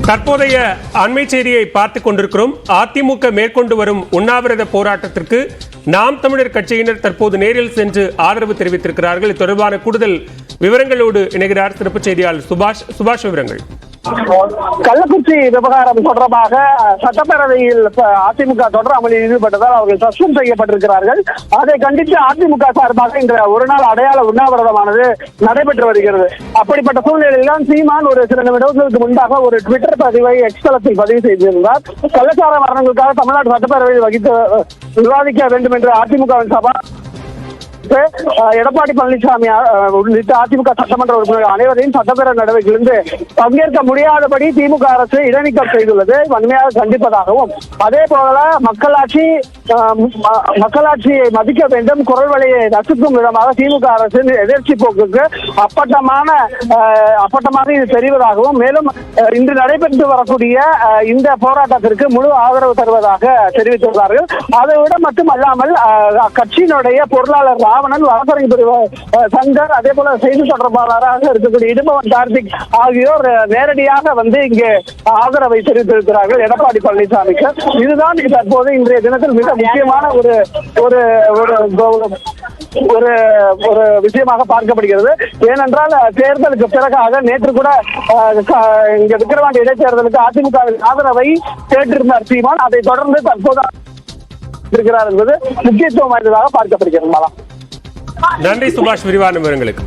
தற்போதைய அண்மை செய்தியை பார்த்துக் கொண்டிருக்கிறோம். அதிமுக மேற்கொண்டு வரும் உண்ணாவிரத போராட்டத்திற்கு நாம் தமிழர் கட்சியினர் தற்போது நேரில் சென்று ஆதரவு தெரிவித்திருக்கிறார்கள். இது தொடர்பான கூடுதல் விவரங்களோடு இணைகிறார் சிறப்பு செய்தியாளர் சுபாஷ் சுபாஷ் விவரங்கள். கள்ளக்குறிச்சி விவகாரம் தொடர்பாக சட்டப்பேரவையில் அதிமுக தொடர் அமளியில் ஈடுபட்டதால் அவர்கள் சஸ்பெண்ட் செய்யப்பட்டிருக்கிறார்கள். அதை கண்டித்து அதிமுக சார்பாக இந்த ஒரு நாள் அடையாள உண்ணாவிரதமானது நடைபெற்று வருகிறது. அப்படிப்பட்ட சூழ்நிலையில் தான் சீமான் ஒரு சில நிமிடங்களுக்கு முன்பாக ஒரு ட்விட்டர் பதிவை எக்ஸ்தலத்தில் பதிவு செய்திருந்தார். கள்ளச்சார மரணங்களுக்காக தமிழ்நாடு சட்டப்பேரவையில் வகித்து விவாதிக்க வேண்டும் என்று அதிமுகவின் சபா அஹ் எடப்பாடி பழனிசாமி உள்ளிட்ட அதிமுக சட்டமன்ற உறுப்பினர்கள் அனைவரையும் சட்டப்பேரவை நடவடிக்கையிலிருந்து பங்கேற்க முடியாதபடி திமுக அரசு இடைநீக்கம் செய்துள்ளது. வன்மையாக கண்டிப்பதாகவும் அதே போல மக்களாட்சி மக்களாட்சியை மதிக்க வேண்டும். குரல் வழியை நசுக்கும் விதமாக திமுக அரசின் எதிர்ச்சி போக்குக்கு அப்பட்டமான அப்பட்டமாக இது தெரிவதாகவும் மேலும் இன்று நடைபெற்று வரக்கூடிய இந்த போராட்டத்திற்கு முழு ஆதரவு தருவதாக தெரிவித்துள்ளார்கள். அதை விட மட்டுமல்லாமல் அல்லாமல் அக்கட்சியினுடைய பொருளாளர் ராவணன் வாசரங்க பிரிவு சங்கர் அதே போல செய்தி தொடர்பாளராக இருக்கக்கூடிய இடுமவன் கார்த்திக் ஆகியோர் நேரடியாக வந்து இங்கே ஆதரவை தெரிவித்திருக்கிறார்கள். எடப்பாடி பழனிசாமிக்கு. இதுதான் தற்போது இன்றைய தினத்தில் மிக முக்கியமான ஒரு ஒரு ஒரு ஒரு விஷயமாக பார்க்கப்படுகிறது. ஏனென்றால் தேர்தலுக்கு பிறகாக நேற்று கூட இங்க விக்கிரவாண்டி இடைத்தேர்தலுக்கு அதிமுகவின் ஆதரவை கேட்டிருந்தார் சீமான். அதை தொடர்ந்து தற்போது இருக்கிறார் என்பது முக்கியத்துவம் வாய்ந்ததாக பார்க்கப்படுகிறது. மாலா. நன்றி சுபாஷ் விரிவான விவரங்களுக்கு